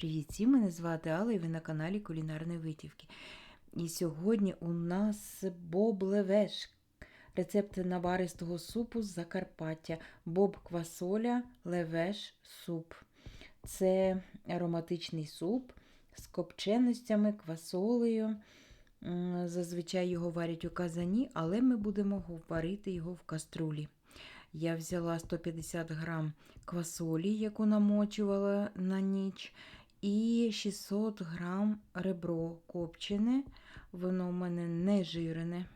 Привіт всім, мене звати Алла і ви на каналі Кулінарної Витівки. І сьогодні у нас Боб Левеш. Рецепт наваристого супу з Закарпаття. Боб квасоля, левеш суп. Це ароматичний суп з копченостями, квасолею. Зазвичай його варять у казані, але ми будемо варити його в каструлі. Я взяла 150 грам квасолі, яку намочувала на ніч, і 600 грам ребро копчене, воно в мене не жирене.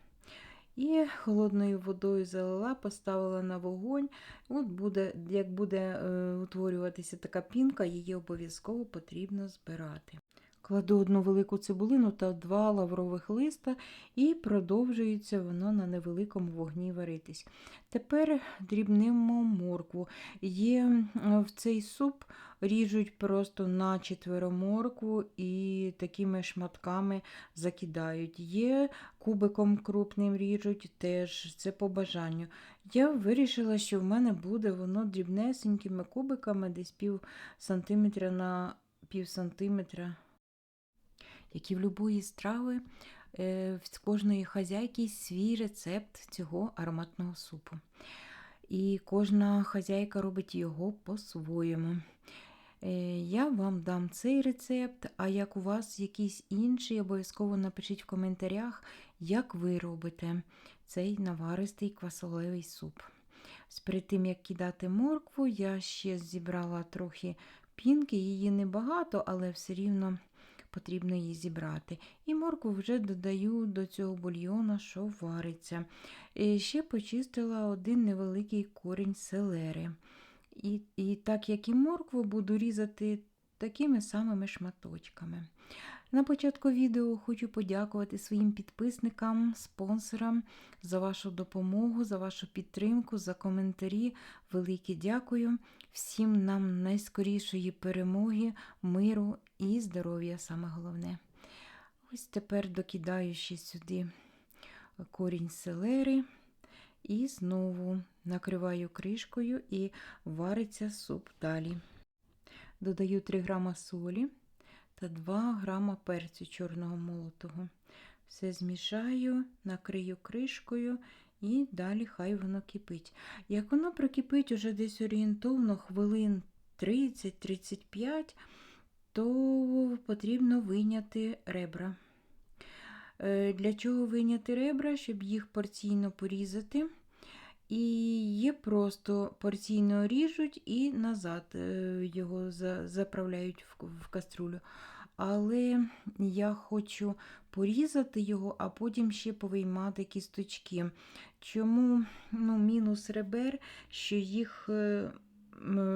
І холодною водою залила, поставила на вогонь. От буде, Як буде е, утворюватися така пінка, її обов'язково потрібно збирати. Кладу одну велику цибулину та два лаврових листа, і продовжується воно на невеликому вогні варитись. Тепер дрібнимо моркву. Є в цей суп ріжуть просто на четверо моркву і такими шматками закидають. Є кубиком крупним ріжуть, теж це по бажанню. Я вирішила, що в мене буде воно дрібнесенькими кубиками, десь пів сантиметра на пів сантиметра як і в любої страви, е, в кожної хазяйки свій рецепт цього ароматного супу. І кожна хазяйка робить його по-своєму. Е, Я вам дам цей рецепт, а як у вас якийсь інший, обов'язково напишіть в коментарях, як ви робите цей наваристий квасолевий суп. Перед тим, як кидати моркву, я ще зібрала трохи пінки, її небагато, але все рівно потрібно її зібрати. І моркву вже додаю до цього бульйона, що вариться. І ще почистила один невеликий корінь селери. І, І так як і моркву, буду різати такими самими шматочками. На початку відео хочу подякувати своїм підписникам, спонсорам за вашу допомогу, за вашу підтримку, за коментарі. Велике дякую. Всім нам найскорішої перемоги, миру і здоров'я саме головне. Ось тепер докидаю ще сюди корінь селери. І знову накриваю кришкою і вариться суп далі. Додаю 3 грама солі та 2 грама перцю чорного молотого. Все змішаю, накрию кришкою і далі хай воно кипить. Як воно прокипить уже десь орієнтовно хвилин 30-35, то потрібно вийняти ребра. Е, Для чого вийняти ребра, щоб їх порційно порізати. І є просто порційно ріжуть і назад е, його заправляють в каструлю. Але я хочу порізати його, а потім ще повиймати кісточки. Чому ну, мінус ребер, що їх е,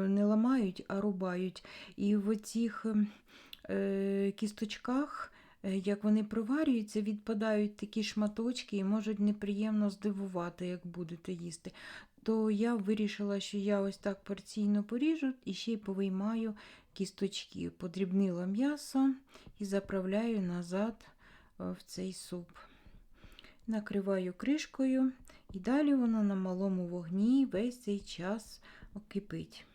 не ламають, а рубають. І в цих е, кісточках як вони проварюються, відпадають такі шматочки і можуть неприємно здивувати, як будете їсти. То я вирішила, що я ось так порційно поріжу і ще й повиймаю кісточки, подрібнила м'ясо і заправляю назад е, в цей суп. Накриваю кришкою, і далі воно на малому вогні весь цей час кипить.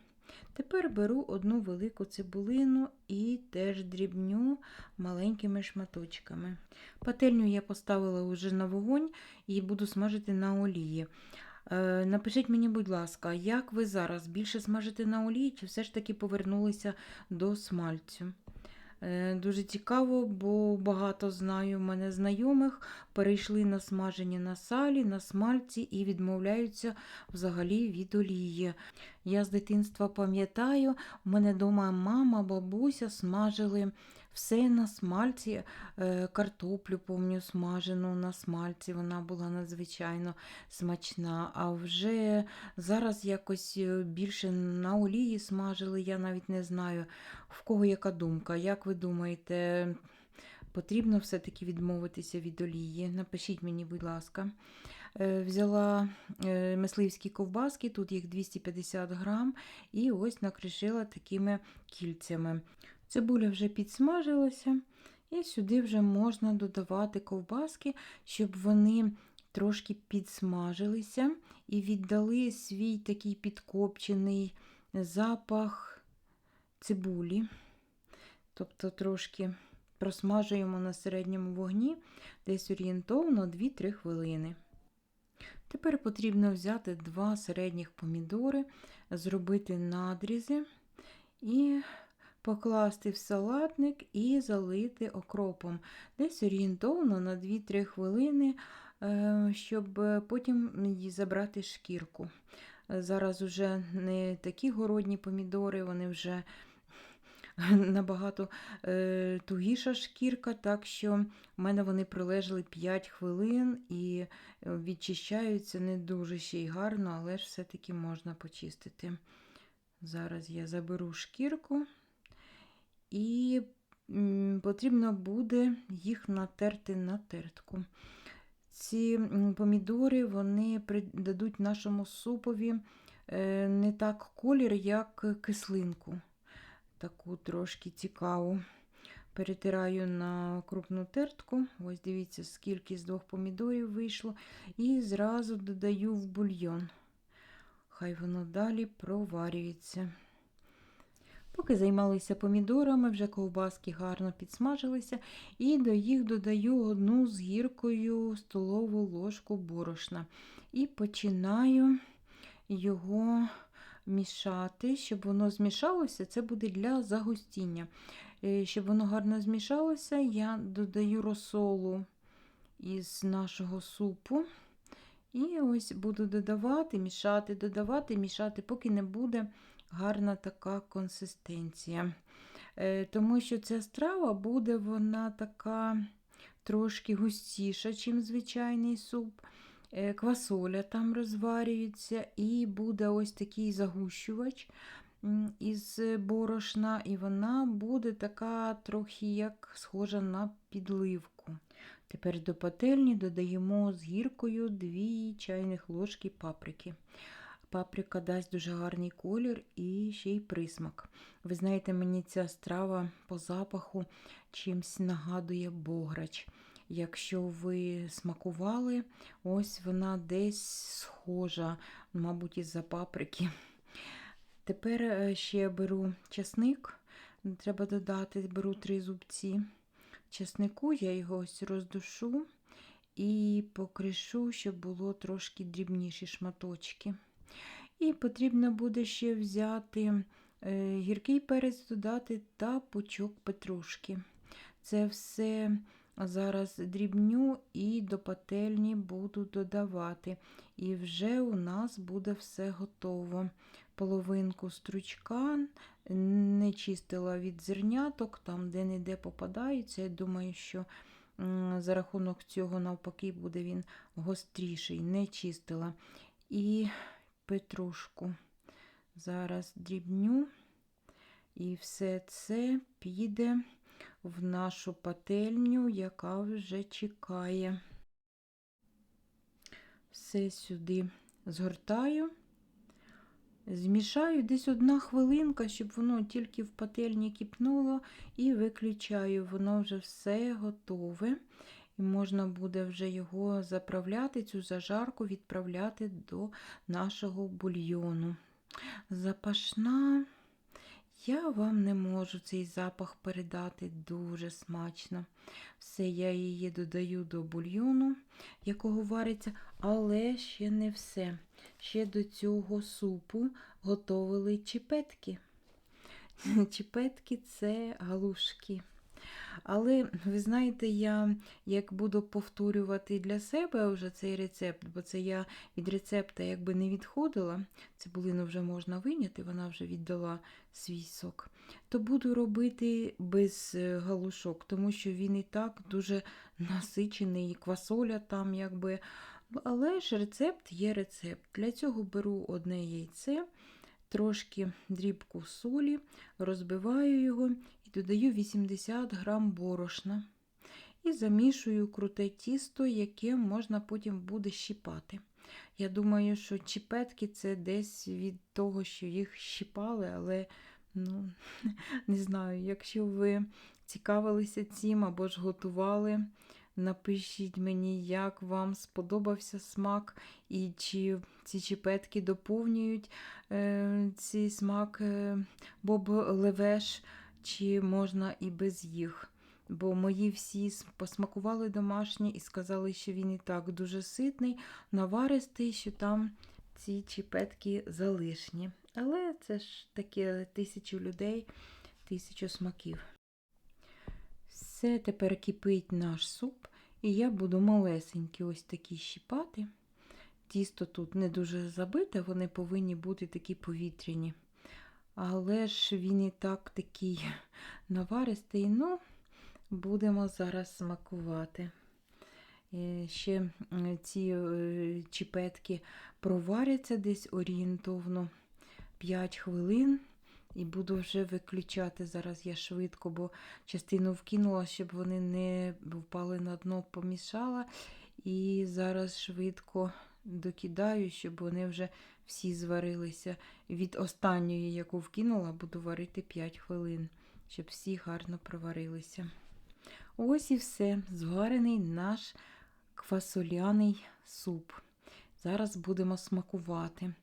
Тепер беру одну велику цибулину і теж дрібню маленькими шматочками. Пательню я поставила вже на вогонь і буду смажити на олії. Е, напишіть мені, будь ласка, як ви зараз більше смажите на олії, чи все ж таки повернулися до смальцю? Е, дуже цікаво, бо багато знаю мене знайомих, перейшли на смаження на салі, на смальці і відмовляються взагалі від олії. Я з дитинства пам'ятаю, в мене вдома мама, бабуся смажили все на смальці, е, картоплю, помню, смажену на смальці, вона була надзвичайно смачна. А вже зараз якось е, більше на олії смажили, я навіть не знаю, в кого яка думка. Як ви думаєте, потрібно все-таки відмовитися від олії? Напишіть мені, будь ласка. Е, взяла мисливські ковбаски, тут їх 250 грам, і ось накришила такими кільцями. Цибуля вже підсмажилася, і сюди вже можна додавати ковбаски, щоб вони трошки підсмажилися і віддали свій такий підкопчений запах цибулі. Тобто трошки просмажуємо на середньому вогні десь орієнтовно 2-3 хвилини. Тепер потрібно взяти два середніх помідори, зробити надрізи і покласти в салатник і залити окропом. Десь орієнтовно на 2-3 хвилини, е, щоб потім забрати шкірку. Зараз вже не такі городні помідори, вони вже набагато е, тугіша шкірка, так що в мене вони пролежали 5 хвилин і е, відчищаються не дуже ще й гарно, але ж все-таки можна почистити. Зараз я заберу шкірку і потрібно буде їх натерти на тертку. Ці помідори вони придадуть нашому супові е, не так колір, як кислинку. Таку трошки цікаву. Перетираю на крупну тертку. Ось дивіться, скільки з двох помідорів вийшло. І зразу додаю в бульйон. Хай воно далі проварюється. Поки займалися помідорами, вже ковбаски гарно підсмажилися, і до їх додаю одну з гіркою столову ложку борошна. І починаю його мішати, щоб воно змішалося, це буде для загустіння. Е, Щоб воно гарно змішалося, я додаю розсолу із нашого супу. І ось буду додавати, мішати, додавати, мішати, поки не буде гарна така консистенція. Е, Тому що ця страва буде вона така трошки густіша, ніж звичайний суп. Е, Квасоля там розварюється, і буде ось такий загущувач із борошна, і вона буде така трохи як схожа на підливку. Тепер до пательні додаємо з гіркою 2 чайних ложки паприки. Паприка дасть дуже гарний колір і ще й присмак. Ви знаєте, мені ця страва по запаху чимсь нагадує бограч. Якщо ви смакували, ось вона десь схожа, мабуть, із-за паприки. Тепер е, ще беру часник, треба додати, беру три зубці часнику, я його ось роздушу і покришу, щоб було трошки дрібніші шматочки. І потрібно буде ще взяти е, гіркий перець додати та пучок петрушки. Це все зараз дрібню і до пательні буду додавати. І вже у нас буде все готово. Половинку стручка не чистила від зерняток, там де-не-де попадаються. Я думаю, що за рахунок цього, навпаки, буде він гостріший, не чистила. І петрушку. Зараз дрібню, і все це піде в нашу пательню, яка вже чекає. Все сюди згортаю, змішаю десь одна хвилинка, щоб воно тільки в пательні кипнуло, і виключаю, воно вже все готове. І можна буде вже його заправляти, цю зажарку відправляти до нашого бульйону. Запашна, я вам не можу цей запах передати дуже смачно. Все, я її додаю до бульйону, якого вариться, але ще не все. Ще до цього супу готовили чіпетки. Чіпетки це галушки. Але ви знаєте, я як буду повторювати для себе вже цей рецепт, бо це я від рецепта якби не відходила, цибулину вже можна виняти, вона вже віддала свій сок, то буду робити без е, галушок, тому що він і так дуже насичений, і квасоля там якби. Але ж рецепт є рецепт. Для цього беру одне яйце, трошки дрібку солі, розбиваю його додаю 80 грам борошна і замішую круте тісто, яке можна потім буде щіпати. Я думаю, що чіпетки це десь від того, що їх щіпали, але ну, не знаю, якщо ви цікавилися цим або ж готували, напишіть мені, як вам сподобався смак, і чи ці чіпетки доповнюють е, цей смак е, боб левеш чи можна і без їх. Бо мої всі посмакували домашні і сказали, що він і так дуже ситний, наваристий, що там ці чіпетки залишні. Але це ж таке тисячу людей, тисячу смаків. Все, тепер кипить наш суп, і я буду малесенькі ось такі щіпати. Тісто тут не дуже забите, вони повинні бути такі повітряні. Але ж він і так такий наваристий. Ну, будемо зараз смакувати. Е, Ще ці е, чіпетки проваряться десь орієнтовно 5 хвилин. І буду вже виключати зараз я швидко, бо частину вкинула, щоб вони не впали на дно, помішала. І зараз швидко докидаю, щоб вони вже всі зварилися. Від останньої, яку вкинула, буду варити 5 хвилин, щоб всі гарно проварилися. Ось і все. Зварений наш квасоляний суп. Зараз будемо смакувати.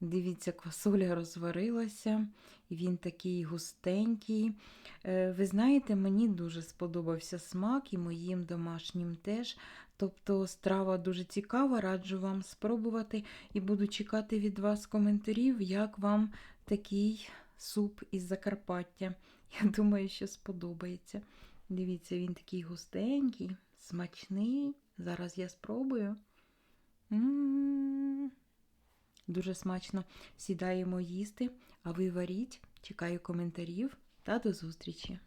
Дивіться, квасоля розварилася, він такий густенький. Е, Ви знаєте, мені дуже сподобався смак і моїм домашнім теж. Тобто страва дуже цікава, раджу вам спробувати і буду чекати від вас коментарів, як вам такий суп із Закарпаття. Я думаю, що сподобається. Дивіться, він такий густенький, смачний. Зараз я спробую. М. Дуже смачно. Сідаємо їсти, а ви варіть. Чекаю коментарів та до зустрічі!